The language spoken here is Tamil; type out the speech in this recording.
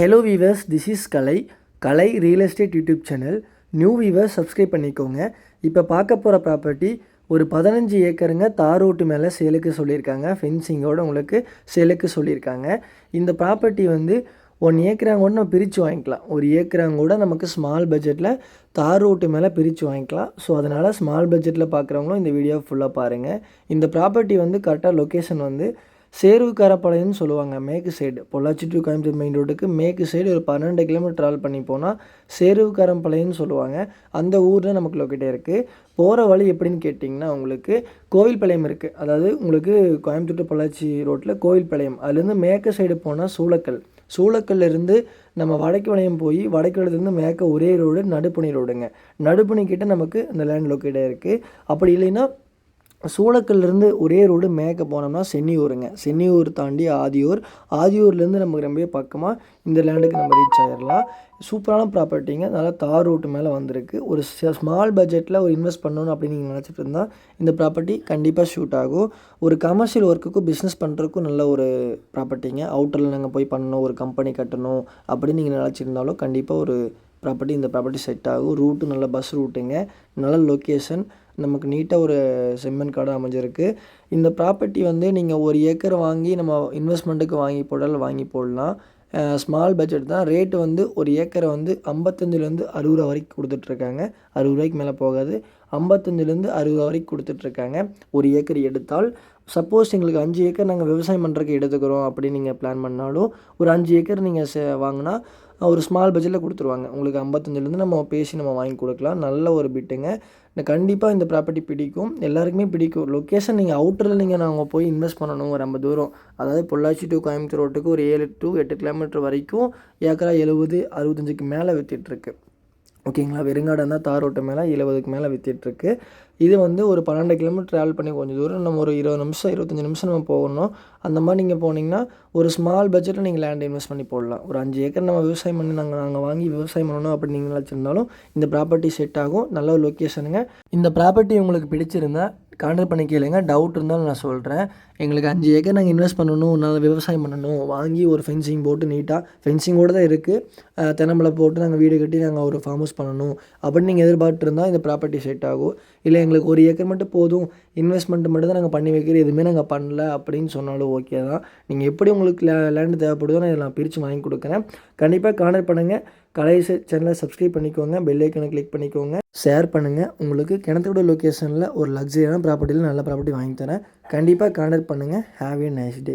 Hello viewers this is Kalai Kalai real estate YouTube channel new viewers subscribe பண்ணிக்கோங்க. இப்போ பார்க்க போகிற ப்ராப்பர்ட்டி ஒரு பதினஞ்சு ஏக்கருங்க தார் ரோட்டு மேலே சேலுக்கு சொல்லியிருக்காங்க. ஃபென்சிங்கோடு உங்களுக்கு சேலுக்கு சொல்லியிருக்காங்க. இந்த ப்ராப்பர்ட்டி வந்து ஒன் ஏக்கராங்க கூட நம்ம பிரித்து வாங்கிக்கலாம். ஒரு ஏக்கராங்க கூட நமக்கு ஸ்மால் பட்ஜெட்டில் தார் ரோட்டு மேலே பிரித்து வாங்கிக்கலாம். ஸோ அதனால் ஸ்மால் பட்ஜெட்டில் பார்க்குறவங்களும் இந்த வீடியோ ஃபுல்லாக பாருங்கள் இந்த ப்ராப்பர்ட்டி வந்து கரெக்டாக லொக்கேஷன் வந்து சேருவுக்காரப்பாளையம்னு சொல்லுவாங்க மேற்கு side Pollachi to Coimbatore main ரோட்டுக்கு மேற்கு சைடு ஒரு பன்னெண்டு கிலோமீட்டர் ட்ராவல் பண்ணி போனால் சேருவுக்காரம்பாளையம்னு சொல்லுவாங்க. அந்த ஊரில் நமக்கு லொக்கேட்டே இருக்குது போகிற வழி எப்படின்னு கேட்டிங்கன்னா உங்களுக்கு கோவில்பாளையம் இருக்குது அதாவது உங்களுக்கு கோயம்புத்தூர் டு பொள்ளாச்சி ரோட்டில் கோவில்பாளையம். அதுலேருந்து மேற்கு சைடு போனால் சூளக்கல் சூளக்கல்லிருந்து நம்ம வடக்கு வளையம் போய் வடக்குலேருந்து மேற்க ஒரே ரோடு நடுப்பணி ரோடுங்க நடுப்பணி கிட்டே நமக்கு இந்த லேண்ட் லொக்கேட்டாக இருக்குது அப்படி இல்லைன்னா சூளக்கல்லேருந்து ஒரே ரோடு மேற்க போனோம்னா சென்னியூருங்க. சென்னியூர் தாண்டி ஆதியூர். ஆதியூர்லேருந்து நமக்கு ரொம்ப பக்கமாக இந்த லேண்டுக்கு நம்ம ரீச் ஆகிடலாம் சூப்பரான ப்ராப்பர்ட்டிங்க நல்லா தார் ரோட்டு மேலே வந்திருக்கு. ஒரு ஸ்மால் பட்ஜெட்டில் ஒரு இன்வெஸ்ட் பண்ணணும் அப்படின்னு நீங்கள் நினச்சிட்டு இருந்தால் இந்த ப்ராப்பர்ட்டி கண்டிப்பாக ஷூட் ஆகும். ஒரு கமர்ஷியல் ஒர்க்குக்கும் பிஸ்னஸ் பண்ணுறதுக்கும் நல்ல ஒரு ப்ராப்பர்ட்டிங்க அவுட்டரில் நாங்கள் போய் பண்ணணும். ஒரு கம்பெனி கட்டணும் அப்படின்னு நீங்கள் நினச்சிருந்தாலும் கண்டிப்பாக ஒரு ப்ராப்பர்ட்டி இந்த ப்ராப்பர்ட்டி செட் ஆகும். ரூட்டு நல்ல பஸ் ரூட்டுங்க நல்ல லொக்கேஷன் நமக்கு நீட்டாக ஒரு செம்மன் கார்டு அமைஞ்சிருக்கு. இந்த ப்ராப்பர்ட்டி வந்து நீங்கள் ஒரு ஏக்கர் வாங்கி நம்ம இன்வெஸ்ட்மெண்ட்டுக்கு வாங்கி போடலாம் வாங்கி போடலாம். ஸ்மால் பட்ஜெட் தான். ரேட்டு வந்து ஒரு ஏக்கரை வந்து ஐம்பத்தஞ்சிலேருந்து அறுபது ரூபா வரைக்கும் கொடுத்துட்ருக்காங்க. அறுபது ரூபாய்க்கு மேலே போகாது. ஐம்பத்தஞ்சிலேருந்து அறுபது ரூபா வரைக்கும் கொடுத்துட்ருக்காங்க. ஒரு ஏக்கர் எடுத்தால் சப்போஸ் எங்களுக்கு அஞ்சு ஏக்கர் நாங்கள் விவசாயம் பண்ணுறதுக்கு எடுத்துக்கிறோம் அப்படின்னு நீங்கள் பிளான் பண்ணாலும் ஒரு அஞ்சு ஏக்கர் நீங்கள் சே வாங்கினா ஒரு ஸ்மால் பட்ஜெட்டில் கொடுத்துருவாங்க. உங்களுக்கு ஐம்பத்தஞ்சிலேருந்து நம்ம பேசி நம்ம வாங்கி கொடுக்கலாம். நல்ல ஒரு பிட்டுங்க கண்டிப்பாக இந்த ப்ராப்பர்ட்டி பிடிக்கும். எல்லாருக்குமே பிடிக்கும். லொக்கேஷன் நீங்கள் அவுட்டரில் நீங்கள் நாங்கள் போய் இன்வெஸ்ட் பண்ணணும். ஒரு தூரம். அதாவது பொள்ளாச்சி டு கோயம்புத்தூர் ரோட்டுக்கு ஒரு ஏழு டு எட்டு கிலோமீட்டர் வரைக்கும் ஏக்கரா எழுபது அறுபத்தஞ்சுக்கு மேலே விற்றுட்ருக்கு ஓகேங்களா? வெறுங்காடன் இருந்தால் தார் ரோட்டு மேலே எழுபதுக்கு மேலே வித்திட்ருக்கு. இது வந்து ஒரு பன்னெண்டு கிலோமீட்டர் ட்ராவல் பண்ணி கொஞ்சம் தூரம் நம்ம ஒரு இருபது நிமிஷம் இருபத்தஞ்சி நிமிஷம் நம்ம போகணும். அந்த மாதிரி நீங்கள் போனீங்கன்னா ஒரு ஸ்மால் பட்ஜெட்டில் நீங்கள் லேண்ட் இன்வெஸ்ட் பண்ணி போடலாம். ஒரு அஞ்சு ஏக்கர் நம்ம விவசாயம் பண்ணி நாங்கள் நாங்கள் வாங்கி விவசாயம் பண்ணணும் அப்படின்னு நீங்கள் நினச்சிருந்தாலும் இந்த ப்ராப்பர்ட்டி செட் ஆகும். நல்ல ஒரு லொக்கேஷனுங்க இந்த ப்ராப்பர்ட்டி உங்களுக்கு பிடிச்சிருந்தா கான்டாக்ட் பண்ணி கேளுங்க. டவுட் இருந்தாலும் நான் சொல்கிறேன் எங்களுக்கு அஞ்சு ஏக்கர் நாங்கள் இன்வெஸ்ட் பண்ணணும். நல்லா விவசாயம் பண்ணணும். வாங்கி ஒரு ஃபென்சிங் போட்டு நீட்டாக ஃபென்சிங்கோடு தான் இருக்குது தென்னம்பளை போட்டு நாங்கள் வீடு கட்டி நாங்கள் ஒரு ஃபார்ம் ஹவுஸ் பண்ணணும். அப்படின்னு நீங்கள் எதிர்பார்த்து இருந்தால் இந்த ப்ராப்பர்ட்டி செட் ஆகும். இல்லை எங்களுக்கு ஒரு ஏக்கர் மட்டும் போதும். இன்வெஸ்ட்மெண்ட் மட்டும் தான் நாங்கள் பண்ணி வைக்கிறோம். எதுவுமே நாங்கள் பண்ணல அப்படின்னு சொன்னாலும் ஓகே தான். நீங்கள் எப்படி உங்களுக்கு லே லேண்டு தேவைப்படுதோ நான் இதை நான் பிரித்து வாங்கி கொடுக்குறேன். கண்டிப்பாக கான்டாக்ட் பண்ணுங்கள் கலை சேனலை சப்ஸ்கிரைப் பண்ணிக்கோங்க பெல் ஐக்கனை கிளிக் பண்ணிக்கோங்க. ஷேர் பண்ணுங்கள் உங்களுக்கு கிணத்தோட லொக்கேஷனில் ஒரு லக்ஸரியான ப்ராப்பர்ட்டியில் நல்ல ப்ராப்பர்ட்டி வாங்கி தரேன். கண்டிப்பாக கான்டாக்ட் பண்ணுங்கள் ஹாவ் ஏ நைஸ் டே